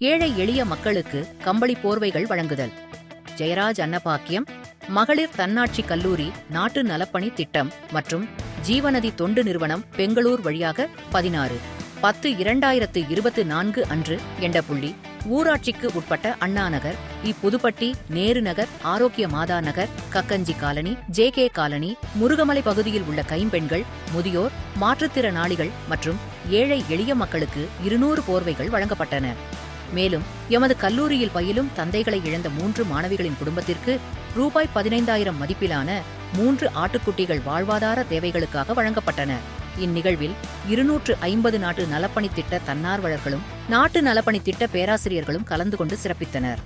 ஏழை எளிய மக்களுக்கு கம்பளி போர்வைகள் வழங்குதல். ஜெயராஜ் அன்னபாக்கியம் மகளிர் தன்னாட்சி கல்லூரி நாட்டு நலப்பணி திட்டம் மற்றும் ஜீவநதி தொண்டு நிறுவனம் பெங்களூர் வழியாக பதினாறு பத்து இரண்டாயிரத்து இருபத்து நான்கு அன்று என்ற புள்ளி ஊராட்சிக்கு உட்பட்ட Anna Nagar இப்புதுப்பட்டி Nehru Nagar Arokiya Matha Nagar Kakkanji colony J K colony Murugamalai பகுதியில் உள்ள கைம்பெண்கள் முதியோர் மாற்றுத்திறனாளிகள் மற்றும் ஏழை எளிய மக்களுக்கு இருநூறு போர்வைகள் வழங்கப்பட்டன. மேலும் எமது கல்லூரியில் பயிலும் தந்தைகளை இழந்த மூன்று மாணவிகளின் குடும்பத்திற்கு ரூபாய் பதினைந்தாயிரம் மதிப்பிலான மூன்று ஆட்டுக்குட்டிகள் வாழ்வாதார தேவைகளுக்காக வழங்கப்பட்டன. இந்நிகழ்வில் இருநூற்று ஐம்பது நாட்டு நலப்பணி திட்ட தன்னார்வலர்களும் நாட்டு நலப்பணி திட்ட பேராசிரியர்களும் கலந்து கொண்டு சிறப்பித்தனர்.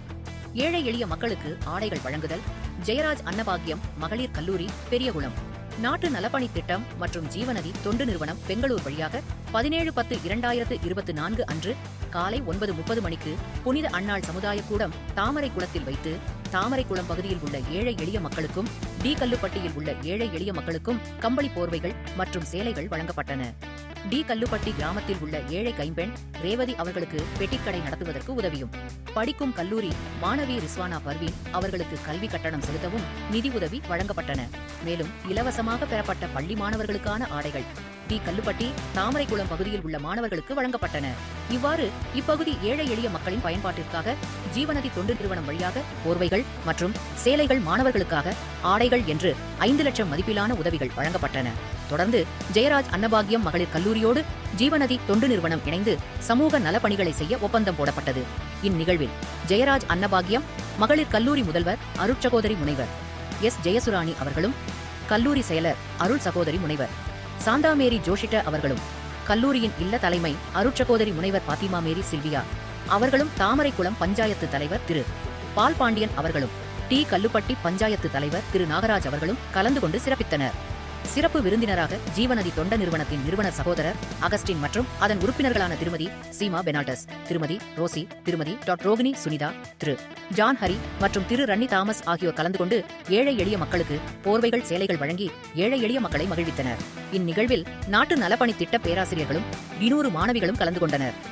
ஏழை எளிய மக்களுக்கு ஆடைகள் வழங்குதல் ஜெயராஜ் அன்னபாகியம் மகளிர் கல்லூரி பெரியகுளம். நாட்டு நலப்பணி திட்டம் மற்றும் ஜீவநதி தொண்டு நிறுவனம் பெங்களூர் வழியாக பதினேழு பத்து இரண்டாயிரத்து இருபத்தி நான்கு அன்று காலை ஒன்பது முப்பது மணிக்கு புனித அன்னாள் சமுதாய கூடம் தாமரை குளத்தில் வைத்து தாமரை குளம் பகுதியில் உள்ள ஏழை எளிய மக்களுக்கும் டி கல்லுப்பட்டியில் உள்ள ஏழை எளிய மக்களுக்கும் கம்பளி போர்வைகள் மற்றும் சேலைகள் வழங்கப்பட்டன. டி. கல்லுப்பட்டி கிராமத்தில் உள்ள ஏழை கைம்பெண் ரேவதி அவர்களுக்கு பெட்டிக்கடை நடத்துவதற்கு உதவியும். படிக்கும் கல்லூரி மாணவி ரிஸ்வானா பர்வீன் அவர்களுக்கு கல்வி கட்டணம் செலுத்தவும் நிதி உதவி வழங்கப்பட்டன. மேலும் இலவசமாக பெறப்பட்ட பள்ளி மாணவர்களுக்கான ஆடைகள் டி. கல்லுப்பட்டி தாமரைக்குளம் பகுதியில் உள்ள மாணவர்களுக்கு வழங்கப்பட்டன. இவ்வாறு இப்பகுதி ஏழை எளிய மக்களின் பயன்பாட்டிற்காக ஜீவநதி தொண்டு நிறுவனம் வழியாக போர்வைகள் மற்றும் சேலைகள் மாணவர்களுக்காக ஆடைகள் என்று ஐந்து லட்சம் மதிப்பிலான உதவிகள் வழங்கப்பட்டன. தொடர்ந்து ஜெயராஜ் அன்னபாகியம் மகளிர் கல்லூரியோடு ஜீவநதி தொண்டு நிறுவனம் இணைந்து சமூக நலப்பணிகளை செய்ய ஒப்பந்தம் போடப்பட்டது. இந்நிகழ்வில் ஜெயராஜ் அன்னபாகியம் மகளிர் கல்லூரி முதல்வர் அருட்சகோதரி முனைவர் எஸ். ஜெயசுராணி அவர்களும் கல்லூரி செயலர் அருள் சகோதரி முனைவர் சாந்தாமேரி ஜோஷிட்ட அவர்களும் கல்லூரியின் இல்ல தலைமை அருட்சகோதரி முனைவர் பாத்திமா மேரி சில்வியா அவர்களும் தாமரைக்குளம் பஞ்சாயத்து தலைவர் திரு. பால் பாண்டியன் அவர்களும் டி. கல்லுப்பட்டி பஞ்சாயத்து தலைவர் திரு. நாகராஜ் அவர்களும் கலந்து கொண்டு சிறப்பித்தனர். சிறப்பு விருந்தினராக ஜீவநதி தொண்ட நிறுவனத்தின் நிறுவனர் சகோதரர் அகஸ்டின் மற்றும் அதன் உறுப்பினர்களான திருமதி சீமா பெனால்டஸ் திருமதி ரோசி திருமதி டாட் ரோகிணி சுனிதா திரு ஜான் ஹரி மற்றும் திரு ரன்னி தாமஸ் ஆகியோர் கலந்து கொண்டு ஏழை எளிய மக்களுக்கு போர்வைகள் சேலைகள் வழங்கி ஏழை எளிய மக்களை மகிழ்வித்தனர். இந்நிகழ்வில் நாட்டு நலப்பணி திட்ட பேராசிரியர்களும் இருநூறு மாணவிகளும் கலந்து கொண்டனர்.